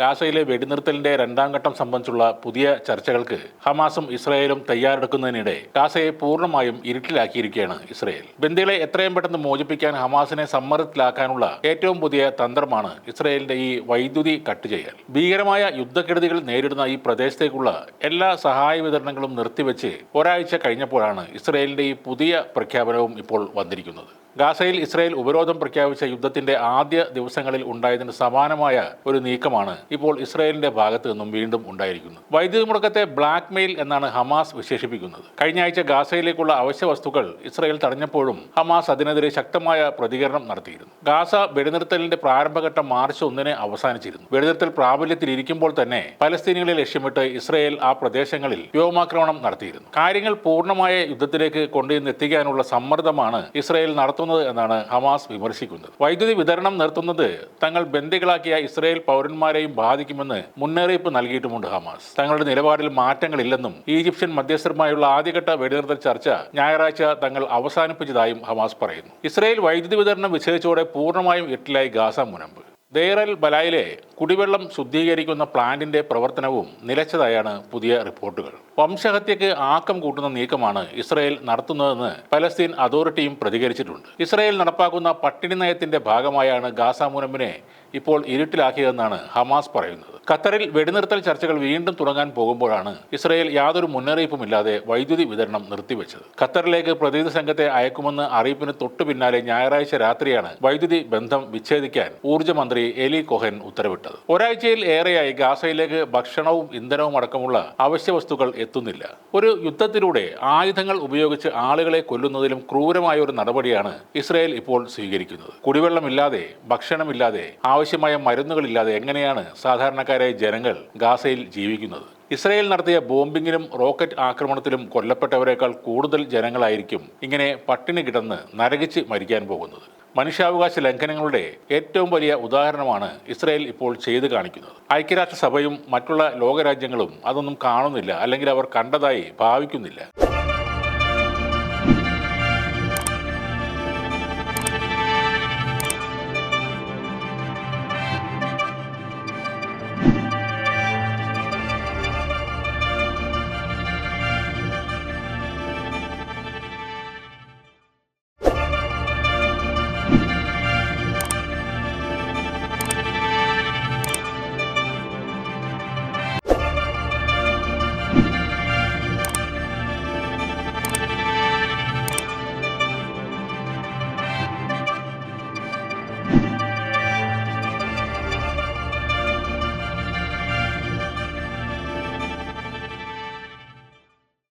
ഗാസയിലെ വെടിനിർത്തലിന്റെ രണ്ടാം ഘട്ടം സംബന്ധിച്ചുള്ള പുതിയ ചർച്ചകൾക്ക് ഹമാസും ഇസ്രായേലും തയ്യാറെടുക്കുന്നതിനിടെ ഗാസയെ പൂർണമായും ഇരുട്ടിലാക്കിയിരിക്കുകയാണ് ഇസ്രായേൽ. ബന്ദികളെ എത്രയും പെട്ടെന്ന് മോചിപ്പിക്കാൻ ഹമാസിനെ സമ്മർദ്ദത്തിലാക്കാനുള്ള ഏറ്റവും പുതിയ തന്ത്രമാണ് ഇസ്രായേലിന്റെ ഈ വൈദ്യുതി കട്ട് ചെയ്യൽ. ഭീകരമായ യുദ്ധക്കെടുതികൾ നേരിടുന്ന ഈ പ്രദേശത്തേക്കുള്ള എല്ലാ സഹായ വിതരണങ്ങളും നിർത്തിവെച്ച് ഒരാഴ്ച കഴിഞ്ഞപ്പോഴാണ് ഇസ്രായേലിന്റെ ഈ പുതിയ പ്രഖ്യാപനവും ഇപ്പോൾ വന്നിരിക്കുന്നത്. ഗാസയിൽ ഇസ്രായേൽ ഉപരോധം പ്രഖ്യാപിച്ച യുദ്ധത്തിന്റെ ആദ്യ ദിവസങ്ങളിൽ ഉണ്ടായതിന് സമാനമായ ഒരു നീക്കമാണ് ഇപ്പോൾ ഇസ്രായേലിന്റെ ഭാഗത്ത് നിന്നും വീണ്ടും ഉണ്ടായിരിക്കുന്നത്. വൈദ്യുതി മുടക്കത്തെ ബ്ലാക്ക് മെയിൽ എന്നാണ് ഹമാസ് വിശേഷിപ്പിക്കുന്നത്. കഴിഞ്ഞ ആഴ്ച ഗാസയിലേക്കുള്ള അവശ്യ വസ്തുക്കൾ ഇസ്രായേൽ തടഞ്ഞപ്പോഴും ഹമാസ് അതിനെതിരെ ശക്തമായ പ്രതികരണം നടത്തിയിരുന്നു. ഗാസ വെടിനിർത്തലിന്റെ പ്രാരംഭഘട്ടം മാർച്ച് ഒന്നിന് അവസാനിച്ചിരുന്നു. വെടിനിർത്തൽ പ്രാബല്യത്തിലിരിക്കുമ്പോൾ തന്നെ പലസ്തീനികളെ ലക്ഷ്യമിട്ട് ഇസ്രായേൽ ആ പ്രദേശങ്ങളിൽ വ്യോമാക്രമണം നടത്തിയിരുന്നു. കാര്യങ്ങൾ പൂർണമായ യുദ്ധത്തിലേക്ക് കൊണ്ടുവന്നെത്തിക്കാനുള്ള സമ്മർദ്ദമാണ് ഇസ്രായേൽ നടത്തുന്നത് എന്നാണ് ഹമാസ് വിമർശിക്കുന്നത്. വൈദ്യുതി വിതരണം നിർത്തുന്നത് തങ്ങൾ ബന്ദികളാക്കിയ ഇസ്രയേൽ പൗരന്മാരെയും ബാധിക്കുമെന്ന് മുന്നറിയിപ്പ് നൽകിയിട്ടുമുണ്ട് ഹമാസ്. തങ്ങളുടെ നിലപാടിൽ മാറ്റങ്ങളില്ലെന്നും ഈജിപ്ഷ്യൻ മധ്യസ്ഥരുമായുള്ള ആദ്യഘട്ട വെടിനിർത്തൽ ചർച്ച ഞായറാഴ്ച തങ്ങൾ അവസാനിപ്പിച്ചതായും ഹമാസ് പറയുന്നു. ഇസ്രയേൽ വൈദ്യുതി വിതരണം വിച്ഛേദിച്ചോടെ പൂർണമായും എട്ടിലായി ഗാസ മുനമ്പ്. ദേറൽ ബലായിലെ കുടിവെള്ളം ശുദ്ധീകരിക്കുന്ന പ്ലാന്റിന്റെ പ്രവർത്തനവും നിലച്ചതായാണ് പുതിയ റിപ്പോർട്ടുകൾ. വംശഹത്യക്ക് ആക്കം കൂട്ടുന്ന നീക്കമാണ് ഇസ്രായേൽ നടത്തുന്നതെന്ന് പലസ്തീൻ അതോറിറ്റിയും പ്രതികരിച്ചിട്ടുണ്ട്. ഇസ്രായേൽ നടപ്പാക്കുന്ന പട്ടിണി നയത്തിന്റെ ഭാഗമായാണ് ഗാസ മുനമ്പിനെ ഇപ്പോൾ ഇരുട്ടിലാക്കിയതെന്നാണ് ഹമാസ് പറയുന്നത്. ഖത്തറിൽ വെടിനിർത്തൽ ചർച്ചകൾ വീണ്ടും തുടങ്ങാൻ പോകുമ്പോഴാണ് ഇസ്രയേൽ യാതൊരു മുന്നറിയിപ്പുമില്ലാതെ വൈദ്യുതി വിതരണം നിർത്തിവെച്ചത്. ഖത്തറിലേക്ക് പ്രതിനിധി സംഘത്തെ അയക്കുമെന്ന് അറിയിപ്പിന് തൊട്ടു പിന്നാലെ ഞായറാഴ്ച രാത്രിയാണ് വൈദ്യുതി ബന്ധം വിച്ഛേദിക്കാൻ ഊർജമന്ത്രി എലി കൊഹൻ ഉത്തരവിട്ടത്. ഒരാഴ്ചയിൽ ഏറെയായി ഗാസയിലേക്ക് ഭക്ഷണവും ഇന്ധനവും അടക്കമുള്ള അവശ്യ വസ്തുക്കൾ എത്തുന്നില്ല. ഒരു യുദ്ധത്തിലൂടെ ആയുധങ്ങൾ ഉപയോഗിച്ച് ആളുകളെ കൊല്ലുന്നതിലും ക്രൂരമായ ഒരു നടപടിയാണ് ഇസ്രയേൽ ഇപ്പോൾ സ്വീകരിക്കുന്നത്. കുടിവെള്ളമില്ലാതെ ഭക്ഷണമില്ലാതെ ആവശ്യമായ മരുന്നുകളില്ലാതെ എങ്ങനെയാണ് സാധാരണക്കാരായ ജനങ്ങൾ ഗാസയിൽ ജീവിക്കുന്നത്? ഇസ്രയേൽ നടത്തിയ ബോംബിങ്ങിലും റോക്കറ്റ് ആക്രമണത്തിലും കൊല്ലപ്പെട്ടവരെക്കാൾ കൂടുതൽ ജനങ്ങളായിരിക്കും ഇങ്ങനെ പട്ടിണി കിടന്ന് നരകിച്ച് മരിക്കാൻ പോകുന്നത്. മനുഷ്യാവകാശ ലംഘനങ്ങളുടെ ഏറ്റവും വലിയ ഉദാഹരണമാണ് ഇസ്രായേൽ ഇപ്പോൾ ചെയ്തു കാണിക്കുന്നത്. ഐക്യരാഷ്ട്രസഭയും മറ്റുള്ള ലോകരാജ്യങ്ങളും അതൊന്നും കാണുന്നില്ല അല്ലെങ്കിൽ അവർ കണ്ടതായി ഭാവിക്കുന്നില്ല.